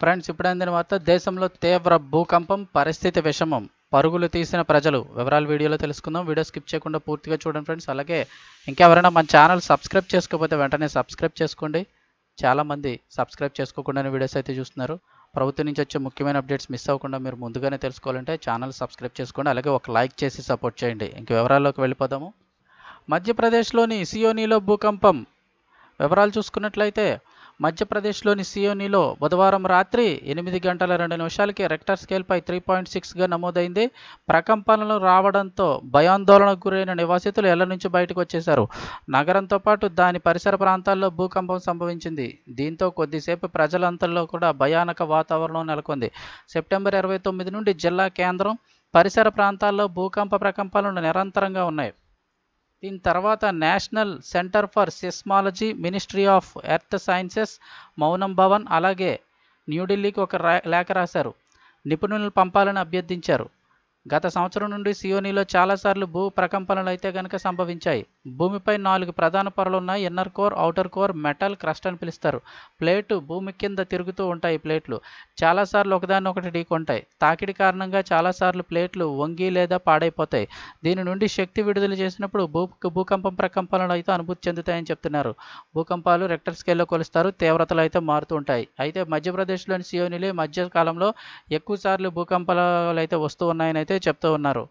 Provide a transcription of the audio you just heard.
Friends ఇప్పుడు అందిన వార్త దేశంలో తీవ్ర భూకంపం పరిస్థితి విషమం. పరుగులు తీసిన ప్రజలు. వివరాలు వీడియోలో తెలుసుకుందాం. వీడియో స్కిప్ చేయకుండా పూర్తిగా చూడండి ఫ్రెండ్స్. అలాగే ఇంకెవరైనా మన ఛానల్ సబ్స్క్రైబ్ చేసుకోకపోతే వెంటనే సబ్స్క్రైబ్ చేసుకోండి. చాలామంది సబ్స్క్రైబ్ చేసుకోకుండానే వీడియోస్ అయితే చూస్తున్నారు. ప్రభుత్వం నుంచి వచ్చే ముఖ్యమైన అప్డేట్స్ మిస్ అవ్వకుండా మీరు ముందుగానే తెలుసుకోవాలంటే ఛానల్ సబ్స్క్రైబ్ చేసుకోండి. అలాగే ఒక లైక్ చేసి సపోర్ట్ చేయండి. ఇంక వివరాల్లోకి వెళ్ళిపోదాము. మధ్యప్రదేశ్లోని సియోనీలో భూకంపం. వివరాలు చూసుకున్నట్లయితే మధ్యప్రదేశ్లోని సియోనిలో బుధవారం రాత్రి ఎనిమిది గంటల రెండు నిమిషాలకి రెక్టర్ స్కేల్పై త్రీ పాయింట్ సిక్స్గా నమోదైంది. ప్రకంపనలు రావడంతో భయాందోళనకు గురైన నివాసితులు ఇళ్ళ నుంచి బయటకు వచ్చేశారు. నగరంతో పాటు దాని పరిసర ప్రాంతాల్లో భూకంపం సంభవించింది. దీంతో కొద్దిసేపు ప్రజలంతలో కూడా భయానక వాతావరణం నెలకొంది. సెప్టెంబర్ ఇరవై తొమ్మిది నుండి జిల్లా కేంద్రం పరిసర ప్రాంతాల్లో భూకంప ప్రకంపనలు నిరంతరంగా ఉన్నాయి. దీని తర్వాత national centre for seismology ministry of earth sciences మౌనం భవన్ అలాగే న్యూఢిల్లీకి ఒక లేఖ రాశారు. నిపుణులను పంపాలని అభ్యర్థించారు. గత సంవత్సరం నుండి సియోనీలో చాలాసార్లు భూ ప్రకంపనలు అయితే కనుక సంభవించాయి. భూమిపై నాలుగు ప్రధాన పొరలు ఉన్నాయి inner core outer core metal crust అని పిలుస్తారు. ప్లేటు భూమి కింద తిరుగుతూ ఉంటాయి ప్లేట్లు. చాలాసార్లు ఒకదాన్ని ఒకటి ఢీకొంటాయి తాకిడి కారణంగా చాలాసార్లు ప్లేట్లు వంగి లేదా పాడైపోతాయి. దీని నుండి శక్తి విడుదల చేసినప్పుడు భూ భూకంపం ప్రకంపనలు అయితే అనుభూతి చెందుతాయని చెప్తున్నారు. భూకంపాలు రెక్టర్ స్కేల్లో కొలుస్తారు. తీవ్రతలు అయితే మారుతూ ఉంటాయి. అయితే మధ్యప్రదేశ్లోని సియోనీలే మధ్య కాలంలో ఎక్కువ సార్లు భూకంపాలు అయితే వస్తూ ఉన్నాయని అయితే చెప్తూ ఉన్నారు.